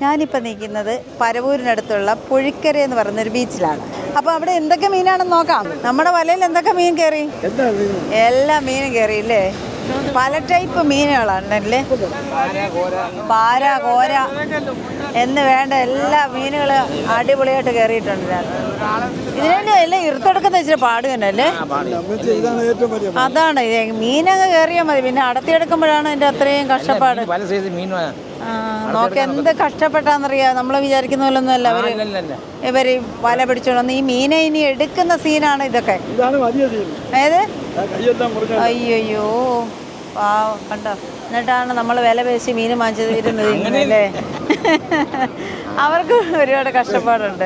ഞാനിപ്പോൾ നിൽക്കുന്നത് പരവൂരിനടുത്തുള്ള പുഴിക്കര എന്ന് പറയുന്നൊരു ബീച്ചിലാണ് അപ്പോൾ അവിടെ എന്തൊക്കെ മീനാണെന്ന് നോക്കാം. നമ്മുടെ വലയിൽ എന്തൊക്കെ മീൻ കയറി? എല്ലാ മീനും കയറി അല്ലേ പല ടൈപ്പ് മീനുകളാണല്ലേ പാര കോര എന്ന് വേണ്ട എല്ലാ മീനുകളും അടിപൊളിയായിട്ട് കയറിയിട്ടുണ്ട് ഇതിനു എല്ലാം ഇറുത്തെടുക്കുന്ന ഇച്ചിരി പാട് തന്നെ അല്ലേ? ഇതാണ് ഏറ്റവും വലിയ അതാണ് മീനങ്ങ് കയറിയാൽ മതി. പിന്നെ അടത്തിയെടുക്കുമ്പോഴാണ് എന്റെ അത്രയും കഷ്ടപ്പാട്. നോക്കി എന്ത് കഷ്ടപ്പെട്ടാന്നറിയാ. നമ്മൾ വിചാരിക്കുന്ന പോലൊന്നും അല്ല. അവർ. ഇവർ വല പിടിച്ചോണ്ട് ഈ മീനെ ഇനി എടുക്കുന്ന സീനാണ് ഇതൊക്കെ. ഇതാണ് വലിയ തീം ഏത്? അയ്യോ പാവം. കണ്ടോ? എന്നിട്ടാണ് നമ്മൾ വില പേശി മീൻ വാങ്ങിച്ചത് ഇരുന്നത് ഇങ്ങനെയല്ലേ അവർക്ക് ഒരുപാട് കഷ്ടപ്പാടുണ്ട്.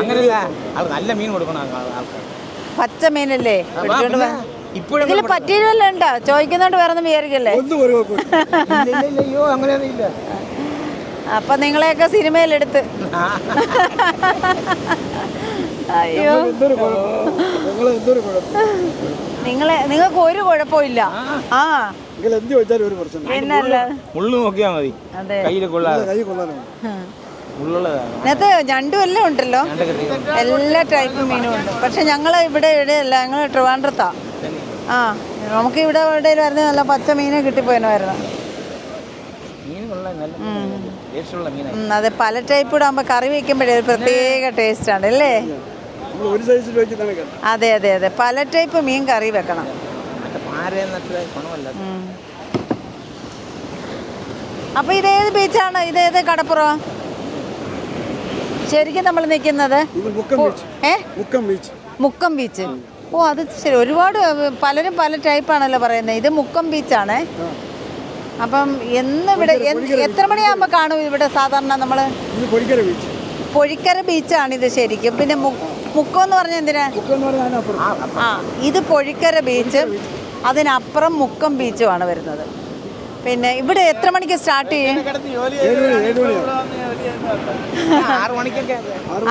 അങ്ങനെയല്ല അത് നല്ല മീൻ കൊടുക്കണം ആൾ- ആൾക്കാർ പച്ച മീനല്ലേ? പിടിച്ചോണ്ട് ഇതിൽ ഉണ്ടോ? ചോദിക്കുന്നോണ്ട് വേറെ ഒന്നും വിചാരിക്കല്ലേ? അപ്പൊ നിങ്ങളെയൊക്കെ സിനിമയിലെടുത്ത്. അയ്യോ. നിങ്ങളെ നിങ്ങൾക്ക് ഒരു കുഴപ്പമില്ല ആ. നിങ്ങൾ എന്ത് വെച്ചാലും ഒരു പ്രശ്നം മുള്ളു നോക്കിയാൽ മതി. അതെ. കയ്യിൽ കൊള്ളാതെ. കൈ ഉം. മുള്ളുള്ളതാണ്. ഞണ്ടും എല്ലാം ഉണ്ടല്ലോ. എല്ലാ ടൈപ്പ് മീനും ഉണ്ട്. പക്ഷെ ഞങ്ങൾ ഇവിടെ ഇവിടെയല്ല ഞങ്ങൾ ട്രിവാൻഡ്രത്താ. ആ നമുക്ക് ഇവിടെ എവിടെയായിരുന്നു നല്ല പച്ച മീനെ കിട്ടിപ്പോയനായിരുന്നു മീൻ കൊള്ളാൻ നല്ല ടേസ്റ്റുള്ള മീനാണ് അതെ പല ടൈപ്പ് കൂടെ ആകുമ്പോൾ കറി വെക്കുമ്പോഴേ ഒരു പ്രത്യേക ടേസ്റ്റ് ആണ് അല്ലേ? അതെ അതെ അതെ. പല ടൈപ്പ് മീൻ കറി വെക്കണം. ഗുണമല്ല. അപ്പൊ ഇതേത് ബീച്ചാണ്? ഇതേത് കടപ്പുറം? ശരിക്കും നമ്മൾ നിൽക്കുന്നത് മുക്കം ബീച്ച്. ഏ? മുക്കം ബീച്ച്. മുക്കം ബീച്ച്. ഓ അത് ശരി. ഒരുപാട് പലരും പല ടൈപ്പാണല്ലോ പറയുന്നത്. ഇത് മുക്കം ബീച്ചാണേ. അപ്പം എന്ന് ഇവിടെ എത്ര മണിയാകുമ്പോൾ കാണും ഇവിടെ സാധാരണ നമ്മൾ പൊഴിക്കര ബീച്ചാണ് ഇത് ശരിക്കും. പിന്നെ മുക്കം എന്ന് പറഞ്ഞാൽ എന്തിനാ? ആ ഇത് പൊഴിക്കര ബീച്ച്. അതിനപ്പുറം മുക്കം ബീച്ചുമാണ് വരുന്നത്. പിന്നെ ഇവിടെ എത്ര മണിക്ക് സ്റ്റാർട്ട് ചെയ്യും?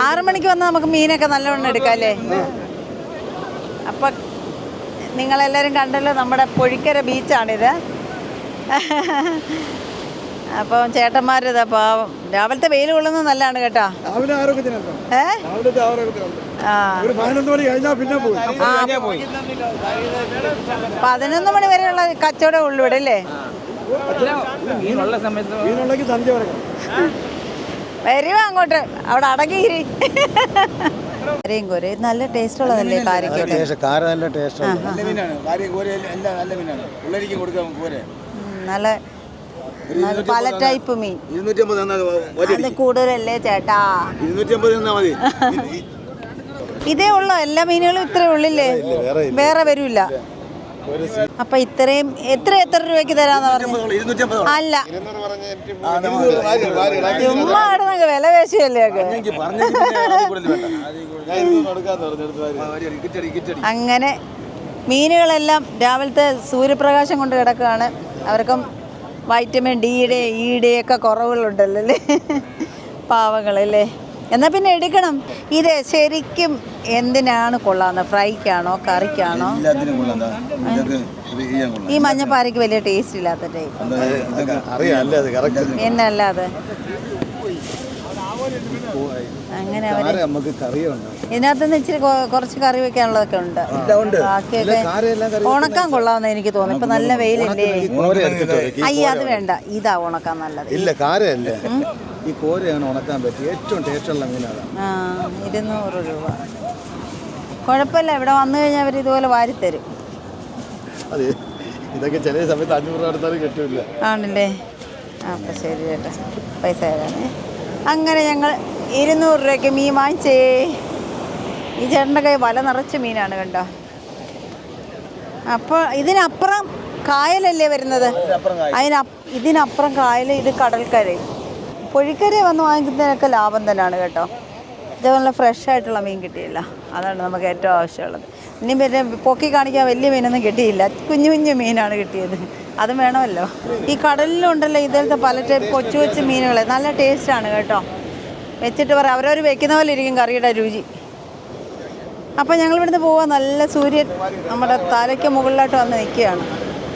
ആറു മണിക്ക് വന്നാൽ നമുക്ക് മീനൊക്കെ നല്ലവണ്ണം എടുക്കാം അല്ലേ? അപ്പം നിങ്ങളെല്ലാവരും കണ്ടല്ലോ നമ്മുടെ പൊഴിക്കര ബീച്ചാണിത്. അപ്പം ചേട്ടന്മാരിതാ പാവം. രാവിലത്തെ വെയിൽ കൊള്ളുന്നത് നല്ലതാണ് കേട്ടോ. രാവിലെ ആരോഗ്യത്തിനല്ല ഏ? രാവിലത്തെ ആരോഗ്യത്തിനുണ്ട് ആ ഒരു പതിനൊന്ന് മണി കഴിഞ്ഞാൽ പിന്നെ പോകും കഴിഞ്ഞാൽ പോയി. പതിനൊന്ന് മണി വരെയുള്ള കച്ചവടം ഉള്ളു ഇവിടെ അല്ലേ? മീനുള്ള സമയത്ത് മീനുണ്ടെങ്കിൽ സന്ധ്യ വരെ. അങ്ങോട്ട്? അവിടെ അടങ്ങിയിരി കരയും നല്ല ടേസ്റ്റ് ഉള്ളതല്ലേ കാരിക്കോട്ടെ കാര നല്ല ടേസ്റ്റ് നല്ല മീനാണ്. കാര്യം കോര എല്ലാം നല്ല മീനാണ്. കൊടുക്കാം കോര നല്ല നല്ല പല ടൈപ്പ് മീൻ. അത് കൂടുതലല്ലേ ചേട്ടാ? ഇരുന്നൂറ്റമ്പത് തന്നാൽ മതി. ഇതേ ഉള്ളോ? എല്ലാ മീനുകളും ഇത്രേ ഉള്ളില്ലേ? വേറെ വരൂല. അപ്പൊ ഇത്രയും എത്ര എത്ര രൂപയ്ക്ക് തരാന്ന് പറഞ്ഞു? അല്ല. ചുമ്മാ കിടന്നൊക്കെ വില പേശിയല്ലേ ഒക്കെ അങ്ങനെ മീനുകളെല്ലാം രാവിലത്തെ സൂര്യപ്രകാശം കൊണ്ട് കിടക്കുകയാണ്. അവർക്കും വൈറ്റമിൻ ഡിയുടെ ഇയുടെ ഒക്കെ കുറവുകളുണ്ടല്ലോ അല്ലേ? പാവങ്ങളല്ലേ? എന്നാൽ പിന്നെ എടുക്കണം. ഇത് ശരിക്കും എന്തിനാണ് കൊള്ളാന്ന് ഫ്രൈക്കാണോ കറിക്കാണോ? ഈ മഞ്ഞപ്പാറയ്ക്ക് വലിയ ടേസ്റ്റ് ഇല്ലാത്ത ടൈപ്പ് അങ്ങനെ ഇതിനകത്തുനിന്ന് ഇച്ചിരി കുറച്ച് കറി വെക്കാനുള്ളതൊക്കെ ഉണ്ട്. ബാക്കിയൊക്കെ ഉണക്കാൻ കൊള്ളാമെന്ന് എനിക്ക് തോന്നുന്നു. ഇപ്പൊ നല്ല വെയിലില്ലേ. അയ്യ അത് വേണ്ട. ഇതാ ഉണക്കാൻ നല്ലത്. ഇല്ല കാരയല്ലേ. ഈ കോരയാണ് ഉണക്കാൻ പറ്റിയ ഏറ്റവും ടേസ്റ്റുള്ള മീനാണ്. ആ ഇരുന്നൂറ് രൂപ. കുഴപ്പമില്ല ഇവിടെ വന്നു കഴിഞ്ഞാൽ അവർ ഇതുപോലെ വാരിത്തരും. അതെ ഇതൊക്കെ ചില സമയത്ത് അഞ്ഞൂറ് രൂപ എടുത്താലും കിട്ടില്ല. ആണല്ലേ? അപ്പം ശരി ചേട്ടാ. പൈസ തരാനേ അങ്ങനെ ഞങ്ങൾ ഇരുന്നൂറ് രൂപയ്ക്ക് മീൻ വാങ്ങിച്ചേ. ഈ ചേട്ടന്റെ കൈ വല നിറച്ച മീനാണ് കണ്ടോ? അപ്പോൾ ഇതിനപ്പുറം കായലല്ലേ വരുന്നത്? അതിന ഇതിനപ്പുറം കായൽ ഇത് കടൽക്കരയും പൊഴിക്കര വന്ന് വാങ്ങിക്കുന്നതിനൊക്കെ ലാഭം തന്നെയാണ് കേട്ടോ. ഇതേപോലെ ഫ്രഷ് ആയിട്ടുള്ള മീൻ കിട്ടിയില്ല. അതാണ് നമുക്ക് ഏറ്റവും ആവശ്യമുള്ളത്. ഇനി പിന്നെ പൊക്കി കാണിക്കാൻ വലിയ മീനൊന്നും കിട്ടിയില്ല. കുഞ്ഞു കുഞ്ഞു മീനാണ് കിട്ടിയത്. അതും വേണമല്ലോ. ഈ കടലിലുണ്ടല്ലോ ഇതേലത്തെ പല ടൈപ്പ് കൊച്ചു കൊച്ചു മീനുകൾ നല്ല ടേസ്റ്റാണ് കേട്ടോ. വെച്ചിട്ട് പറയാം അവരവർ വെക്കുന്ന പോലെ ഇരിക്കും കറിയുടെ രുചി. അപ്പോൾ ഞങ്ങൾ ഇവിടുന്ന് പോവാൻ നല്ല സൂര്യൻ നമ്മുടെ തലയ്ക്ക് മുകളിലോട്ട് വന്ന് നിൽക്കുകയാണ്.